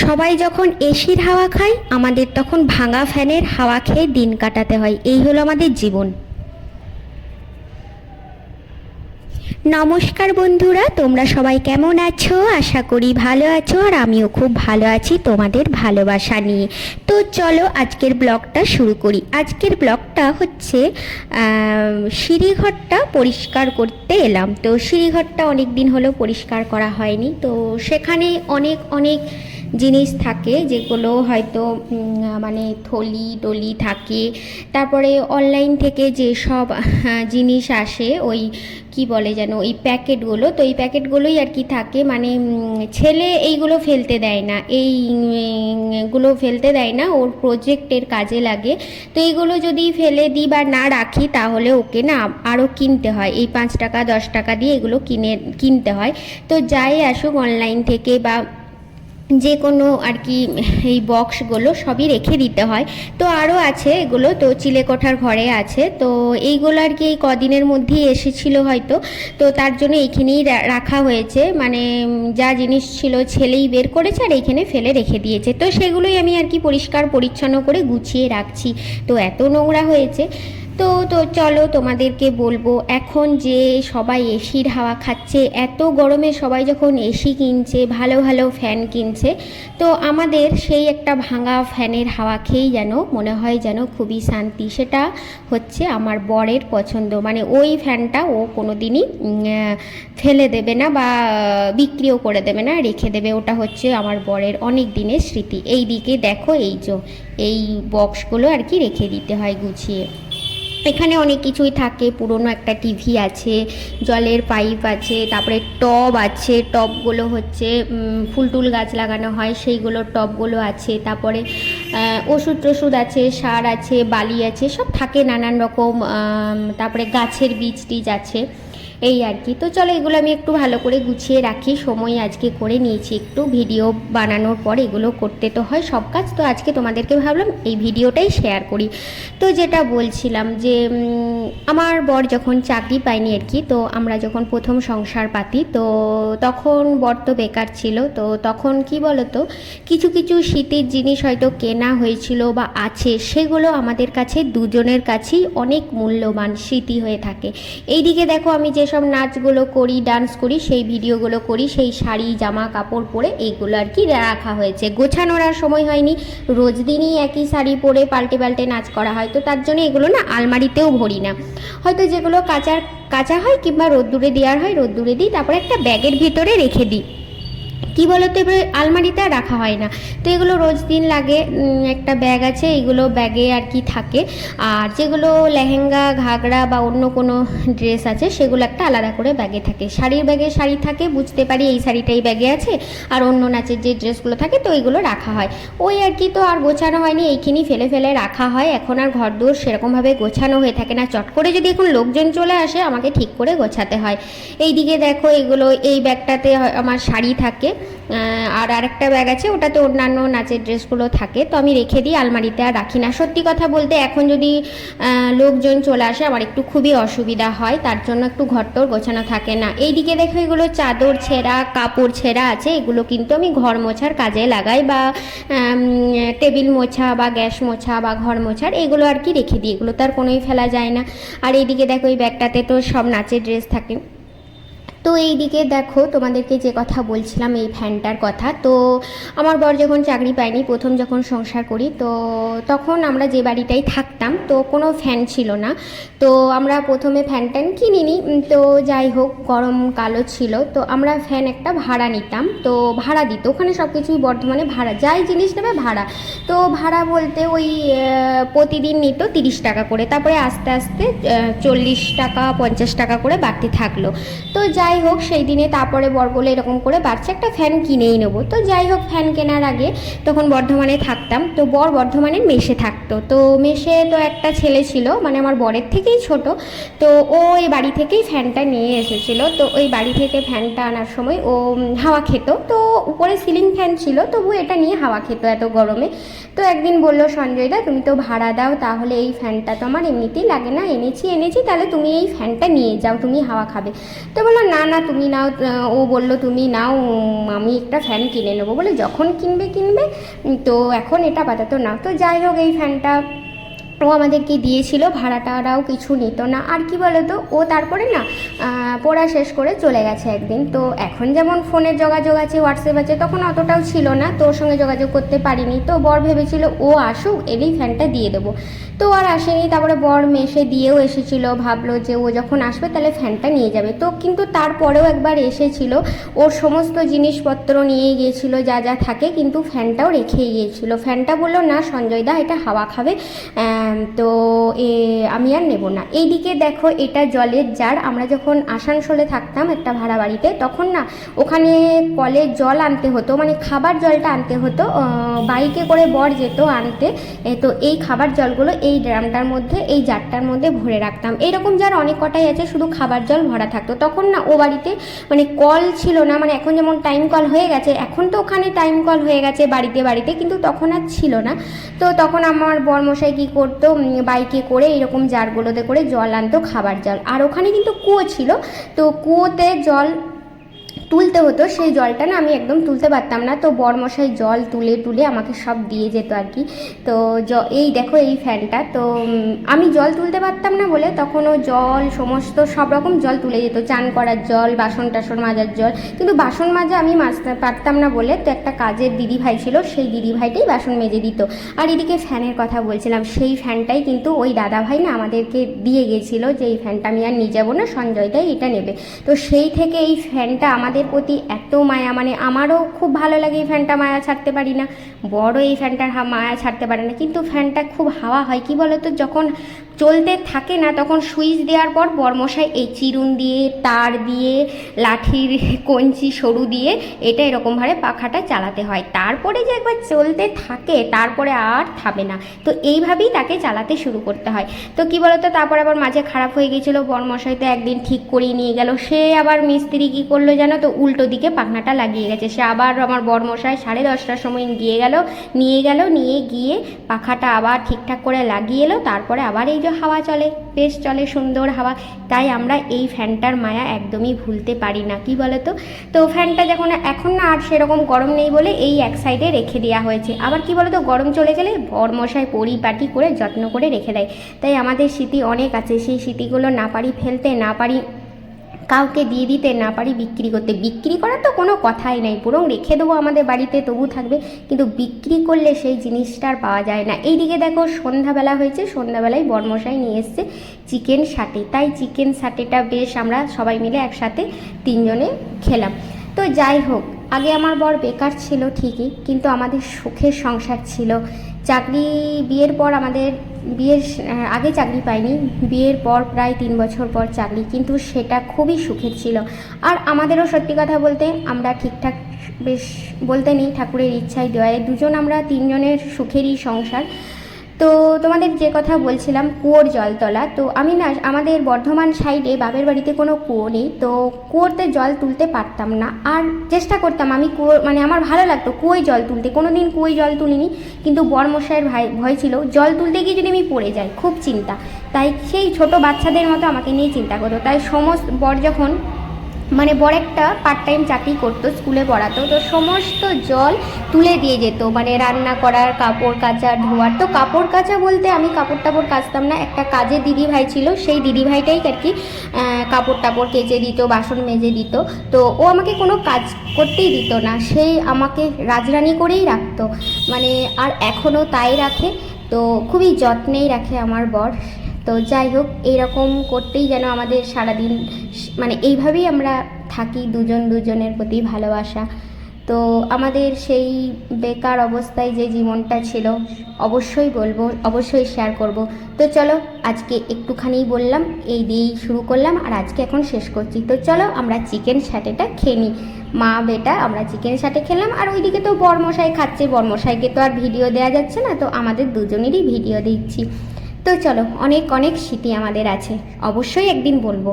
সবাই যখন এসির হাওয়া খায়, আমাদের তখন ভাঙা ফ্যানের হাওয়া খেয়ে দিন কাটাতে হয়। এই হলো আমাদের জীবন। নমস্কার বন্ধুরা, তোমরা সবাই কেমন আছো? আশা করি ভালো আছো, আর আমিও খুব ভালো আছি তোমাদের ভালোবাসা নিয়ে। তো চলো আজকের ব্লগটা শুরু করি। আজকের ব্লগটা হচ্ছে সিঁড়িঘরটা পরিষ্কার করতে এলাম। তো সিঁড়িঘরটা অনেক দিন হলো পরিষ্কার করা হয়নি। তো সেখানে অনেক অনেক জিনিস থাকে যেগুলো হয়তো মানে থলি টলি থাকে। তারপরে অনলাইন থেকে যেসব আহ, জিনিস আসে ওই কি বলে যেন ওই প্যাকেটগুলো তো এই প্যাকেটগুলোই আর কি থাকে। মানে ছেলে এইগুলো ফেলতে দেয় না এই উম, গুলো ফেলতে দেয় না ওর প্রজেক্টের কাজে লাগে। তো এইগুলো যদি ফেলে দিই বা না রাখি তাহলে ওকে না আরও কিনতে হয়। এই পাঁচ টাকা দশ টাকা দিয়ে এগুলো কিনে কিনতে হয়। তো যাই আসুক অনলাইন থেকে বা যে কোনো আর কি এই বক্সগুলো সবই রেখে দিতে হয়। তো আরও আছে এগুলো, তো চিলেকোঠার ঘরে আছে। তো এইগুলো আর কি এই কদিনের মধ্যেই এসেছিল হয়তো। তো তার জন্য এইখানেই রাখা হয়েছে। মানে যা জিনিস ছিল ছেলেই বের করেছে আর এইখানে ফেলে রেখে দিয়েছে। তো সেগুলোই আমি আর কি পরিষ্কার পরিচ্ছন্ন করে গুছিয়ে রাখছি। তো এত নোংরা হয়েছে। তো তো চলো তোমাদেরকে বলব, এখন যে সবাই এসির হাওয়া খাচ্ছে, এত গরমে সবাই যখন এসি কিনছে, ভালো ভালো ফ্যান কিনছে, তো আমাদের সেই একটা ভাঙা ফ্যানের হাওয়া খেয়েই যেন, মনে হয় যেন খুবই শান্তি। সেটা হচ্ছে আমার বরের পছন্দ। মানে ওই ফ্যানটা ও কোনো দিনই ফেলে দেবে না বা বিক্রিও করে দেবে না, রেখে দেবে। ওটা হচ্ছে আমার বরের অনেক দিনের স্মৃতি। এই দিকে দেখো, এই যে, এই বক্সগুলো আর কি রেখে দিতে হয় গুছিয়ে। এখানে অনেক কিছুই থাকে, পুরনো একটা টিভি আছে, জলের পাইপ আছে, তারপরে টব আছে, টবগুলো হচ্ছে ফুলটুল ফুল টুল গাছ লাগানো হয়, সেইগুলো টবগুলো আছে, তারপরে ওষুধ টষুধ আছে, সার আছে, বালি আছে, সব থাকে নানান রকম তারপরে গাছের বীজ টিজ আছে। এই আর কি। তো চলো এগুলো আমি একটু ভালো করে গুছিয়ে রাখি। সময় আজকে করে নিয়েছি একটু। ভিডিও বানানোর পর এগুলো করতে তো হয় সব কাজ। তো আজকে তোমাদেরকে ভাবলাম এই ভিডিওটাই শেয়ার করি। তো যেটা বলছিলাম যে আমার বর যখন চাকরি পায়নি আর কি, তো আমরা যখন প্রথম সংসার পাতি, তো তখন বর তো বেকার ছিল। তো তখন কি বলতো, কিছু কিছু শীতের জিনিস হয়তো কেনা হয়েছিল বা আছে, সেগুলো আমাদের কাছে দুজনের কাছেই অনেক মূল্যবান স্মৃতি হয়ে থাকে। এইদিকে দেখো আমি যেসব নাচগুলো করি ডান্স করি, সেই ভিডিওগুলো করি, সেই শাড়ি, জামা, কাপড় পরে এইগুলো আর কি রাখা হয়েছে। গোছানোর আর সময় হয়নি। রোজ দিনই একই শাড়ি পরে পাল্টে পাল্টে নাচ করা হয়, তো তার জন্য এগুলো না আলমারিতেও ভরি না। হয়তো যেগুলো কাচার, কাঁচা হয় কিংবা রোদ্দুরে দেওয়ার হয়, রোদ্দুরে দিই, তারপরে একটা ব্যাগের ভিতরে রেখে দিই। কী বলো তো এবারে আলমারিতে আর রাখা হয় না। তো এগুলো রোজ দিন লাগে একটা ব্যাগ আছে এইগুলো ব্যাগে আর কি থাকে। আর যেগুলো লেহেঙ্গা, ঘাগরা বা অন্য কোনো ড্রেস আছে, সেগুলো একটা আলাদা করে ব্যাগে থাকে। শাড়ির ব্যাগে শাড়ি থাকে, বুঝতে পারি এই শাড়িটাই ব্যাগে আছে। আর অন্য নাচের যে ড্রেসগুলো থাকে, তো ওইগুলো রাখা হয়। ওই আর কি তো আর গোছানো হয়নি এইখানেই ফেলে ফেলে রাখা হয়। এখন আর ঘর দূর সেরকমভাবে গোছানো হয়ে থাকে না। চট করে যদি এখন লোকজন চলে আসে, আমাকে ঠিক করে গোছাতে হয়। এইদিকে দেখো, এগুলো, এই ব্যাগটাতে আমার শাড়ি থাকে। আর আরেকটা ব্যাগ আছে, ওটাতে অন্যান্য নাচের ড্রেসগুলো থাকে। তো আমি রেখে দিই, আলমারিতে আর রাখি না। সত্যি কথা বলতে, এখন যদি লোকজন চলে আসে, আমার একটু খুবই অসুবিধা হয়। তার জন্য একটু ঘরটোর গোছানো থাকে না। এইদিকে দেখো, এগুলো চাদর ছেঁড়া, কাপড় ছেঁড়া আছে। এগুলো কিন্তু আমি ঘর মোছার কাজে লাগাই বা টেবিল মোছা বা গ্যাস মোছা বা ঘর মোছার, এগুলো আর কি রেখে দিই। এগুলো তো আর কোনোই ফেলা যায় না। আর এইদিকে দেখো, এই ব্যাগটাতে তো সব নাচের ড্রেস থাকে। তো এই দিকে দেখো, তোমাদেরকে যে কথা বলছিলাম, এই ফ্যানটার কথা, তো আমার বর যখন চাকরি পায়নি, প্রথম যখন সংসার করি, তো তখন আমরা যে বাড়িটাই থাকতাম, তো কোনো ফ্যান ছিল না। তো আমরা প্রথমে ফ্যান ট্যান কিনিনি তো যাই হোক, গরম কালো ছিল, তো আমরা ফ্যান একটা ভাড়া নিতাম, তো ভাড়া দিত। ওখানে সব কিছুই বর্ধমানে ভাড়া, যাই জিনিস নেবে ভাড়া। তো ভাড়া বলতে ওই প্রতিদিন নিত তিরিশ টাকা করে, তারপরে আস্তে আস্তে চল্লিশ টাকা, পঞ্চাশ টাকা করে বাড়তে থাকল। তো যাই হোক, সেই দিনে তারপরে বর বলে এরকম করে বাড়ছে। একটা ফ্যান কিনেই নেব। তো যাই হোক ফ্যান কেনার আগে তখন বর্ধমানে থাকতাম। তো বর বর্ধমানে মেশে থাকতো। তো মেশে তো একটা ছেলে ছিল মানে আমার বরের থেকেই ছোট। তো ও এই বাড়ি থেকেই ফ্যানটা নিয়ে এসেছিল। তো ওই বাড়ি থেকে ফ্যানটা আনার সময় ও হাওয়া খেত। তো উপরে সিলিং ফ্যান ছিল, তবু এটা নিয়ে হাওয়া খেত এত গরমে। তো একদিন বলল, সঞ্জয় দা, তুমি তো ভাড়া দাও, তাহলে এই ফ্যানটা তো আমার এমনিতেই লাগে না। এনেছি এনেছি, তাহলে তুমি এই ফ্যানটা নিয়ে যাও, তুমি হাওয়া খাবে। তো বলল, না না না তুমি নাও ও বলল, তুমি নাও, আমি একটা ফ্যান কিনে নেব। বলে, যখন কিনবে কিনবে। তো এখন এটা বাজাতো না তো যাই হোক, এই ফ্যানটা ও আমাদেরকে দিয়েছিল ভাড়া টাড়াও কিছু নিত না। আর কি বলতো, ও তারপরে না পড়া শেষ করে চলে গেছে একদিন। তো এখন যেমন ফোনের যোগাযোগ আছে, হোয়াটসঅ্যাপ আছে, তখন অতটাও ছিল না। তো ওর সঙ্গে যোগাযোগ করতে পারিনি। তো বর ভেবেছিল, ও আসুক, এলেই ফ্যানটা দিয়ে দেবো। তো আর আসেনি। তারপরে বর মেশে দিয়েও এসেছিল, ভাবলো যে ও যখন আসবে, তাহলে ফ্যানটা নিয়ে যাবে। তো কিন্তু তারপরেও একবার এসেছিল। ওর সমস্ত জিনিসপত্র নিয়ে গিয়েছিল, যা যা থাকে, কিন্তু ফ্যানটাও রেখেই গিয়েছিল। ফ্যানটা বলল, না সঞ্জয় দা, এটা হাওয়া খাবে। তো, এ, আমি আর নেব না। এইদিকে দেখো, এটা জলের জার। আমরা যখন আসানসোলে থাকতাম একটা ভাড়া বাড়িতে, তখন না, ওখানে কলের জল আনতে হতো মানে খাবার জলটা আনতে হতো বাইকে করে বর যেত আনতে। তো এই খাবার জলগুলো এই ড্রামটার মধ্যে, এই জারটার মধ্যে ভরে রাখতাম। এইরকম যার অনেক কটাই আছে, শুধু খাবার জল ভরা থাকতো। তখন না, ও বাড়িতে মানে কল ছিল না মানে এখন যেমন টাইম কল হয়ে গেছে, এখন তো ওখানে টাইম কল হয়ে গেছে বাড়িতে বাড়িতে, কিন্তু তখন আর ছিল না। তো তখন আমার বরমশাই কী করতো উম, বাইকে করে এরকম জারগুলোতে করে জল আনতো খাবার জল। আর ওখানে কিন্তু কুয়ো ছিল। তো কুয়োতে জল তুলতে হতো, সেই জলটা না আমি একদম তুলতে পারতাম না। তো বরমশাই জল তুলে তুলে আমাকে সব দিয়ে যেত আর কি। তো জ, এই দেখো এই ফ্যানটা, তো আমি জল তুলতে পারতাম না বলে তখন ও জল, সমস্ত সব রকম জল তুলে যেত। চান করার জল, বাসন টাসন মাজার জল। কিন্তু বাসন মাজা আমি মাজতে পারতাম না বলে তো একটা কাজের দিদি ভাই ছিল, সেই দিদি ভাইটাই বাসন মেজে দিত। আর এদিকে ফ্যানের কথা বলছিলাম, সেই ফ্যানটাই কিন্তু ওই দাদা ভাই না আমাদেরকে দিয়ে গেছিল যে এই ফ্যানটা আমি আর নিয়ে যাব না, সঞ্জয়টাই এটা নেবে। তো সেই থেকে এই ফ্যানটা আমাদের প্রতি এত মায়া মানে আমারও খুব ভালো লাগে এই ফ্যানটা মায়া ছাড়তে পারি না। বড় এই ফ্যানটার মায়া ছাড়তে পারে না। কিন্তু ফ্যানটা খুব হাওয়া হয়, কি বলতো? যখন চলতে থাকে না, তখন সুইচ দেওয়ার পর বরমশাই এই চিরুন দিয়ে, তার দিয়ে, লাঠির কঞ্চি, সরু দিয়ে এটা এরকমভাবে পাখাটা চালাতে হয়। তারপরে যে একবার চলতে থাকে, তারপরে আর থামে না। তো এইভাবেই তাকে চালাতে শুরু করতে হয়। তো কি বলতো, তারপর আবার মাঝে খারাপ হয়ে গেছিল, বরমশাই তো একদিন ঠিক করিয়ে নিয়ে গেল। সে আবার মিস্ত্রি কী করল জানো তো, উল্টো দিকে পাখনাটা লাগিয়ে গেছে। সে আবার আমার বরমশাই সাড়ে দশটার সময় গিয়ে গেল, নিয়ে গেল, নিয়ে গিয়ে পাখাটা আবার ঠিকঠাক করে লাগিয়ে এলো। তারপরে আবার এই যে হাওয়া চলে, বেশ চলে সুন্দর হাওয়া। তাই আমরা এই ফ্যানটার মায়া একদমই ভুলতে পারি না, কি বলো তো ফ্যানটা যখন এখন না আর সেরকম গরম নেই বলে এই এক সাইডে রেখে দেওয়া হয়েছে। আবার কি বলো তো গরম চলে গেলে বরমশায় পরিপাটি করে যত্ন করে রেখে দেয়। তাই আমাদের স্মৃতি অনেক আছে, সেই স্মৃতিগুলো না পারি ফেলতে, না পারি কাউকে দিয়ে দিতে না পারি বিক্রি করতে। বিক্রি করার তো কোনো কথাই নাই, বরং রেখে দেবো আমাদের বাড়িতে, তবু থাকবে। কিন্তু বিক্রি করলে সেই জিনিসটা আর পাওয়া যায় না। এইদিকে দেখো, সন্ধ্যাবেলা হয়েছে, সন্ধ্যাবেলায় বর্মশাই নিয়ে এসছে চিকেন সাটে। তাই চিকেন সাটেটা বেশ আমরা সবাই মিলে একসাথে তিনজনে খেলাম। তো যাই হোক, আগে আমার বর বেকার ছিল ঠিকই, কিন্তু আমাদের সুখের সংসার ছিল। চাকরি, বিয়ের পর আমাদের বিয়ের আগে চাকরি পাইনি। বিয়ের পর প্রায় তিন বছর পর চাকরি, কিন্তু সেটা খুবই সুখের ছিল। আর আমাদেরও সত্যি কথা বলতে আমরা ঠিকঠাক, বেশ বলতে নেই, ঠাকুরের ইচ্ছায় দেওয়ায় দুজন আমরা তিনজনের সুখেরই সংসার। তো তোমাদের যে কথা বলছিলাম, কুয়োর জলতলা, তো আমি না আমাদের বর্ধমান সাইডে বাপের বাড়িতে কোনো কুয়ো নেই, তো কুয়োতে জল তুলতে পারতাম না। আর চেষ্টা করতাম আমি কুয়ো মানে আমার ভালো লাগতো কুয়োই জল তুলতে। কোনো দিন কুয়োই জল তুলিনি, কিন্তু বরমশাইয়ের ভাই, ভয় ছিল, জল তুলতে গিয়ে যদি আমি পড়ে যাই, খুব চিন্তা। তাই সেই ছোট বাচ্চাদের মতো আমাকে নিয়ে চিন্তা করতো। তাই সমস্ত বর যখন মানে বড় একটা পার্ট টাইম চাকরি করতো, স্কুলে পড়াতো। তো সমস্ত জল তুলে দিয়ে যেত মানে রান্না করার, কাপড় কাচা, ধোয়ার। তো কাপড় কাচা বলতে আমি কাপড় টাপড় কাচতাম না, একটা কাজের দিদি ভাই ছিল, সেই দিদি ভাইটাই আর কি কাপড় টাপড় কেচে দিত, বাসন মেজে দিত। তো ও আমাকে কোনো কাজ করতেই দিত না সেই আমাকে রাজরানি করেই রাখতো। মানে আর এখনও তাই রাখে। তো খুবই যত্নেই রাখে আমার বর। তো যাই হোক এইরকম করতেই যেন আমাদের সারাদিন মানে এইভাবেই আমরা থাকি দুজন দুজনের প্রতি ভালোবাসা। তো আমাদের সেই বেকার অবস্থায় যে জীবনটা ছিল, অবশ্যই বলব, অবশ্যই শেয়ার করব। তো চলো, আজকে একটুখানি বললাম, এই দিয়েই শুরু করলাম, আর আজকে এখন শেষ করছি। তো চলো, আমরা চিকেন স্যাটেটা খেয়ে নিই মা, বেটা, আমরা চিকেন সাটে খেলাম, আর ওইদিকে তো বরমশাই খাচ্ছে। বরমশাইকে তো আর ভিডিও দেওয়া যাচ্ছে না, তো আমাদের দুজনেরই ভিডিও দিচ্ছি। তো চলো অনেক অনেক স্মৃতি আমাদের আছে। অবশ্যই একদিন বলব।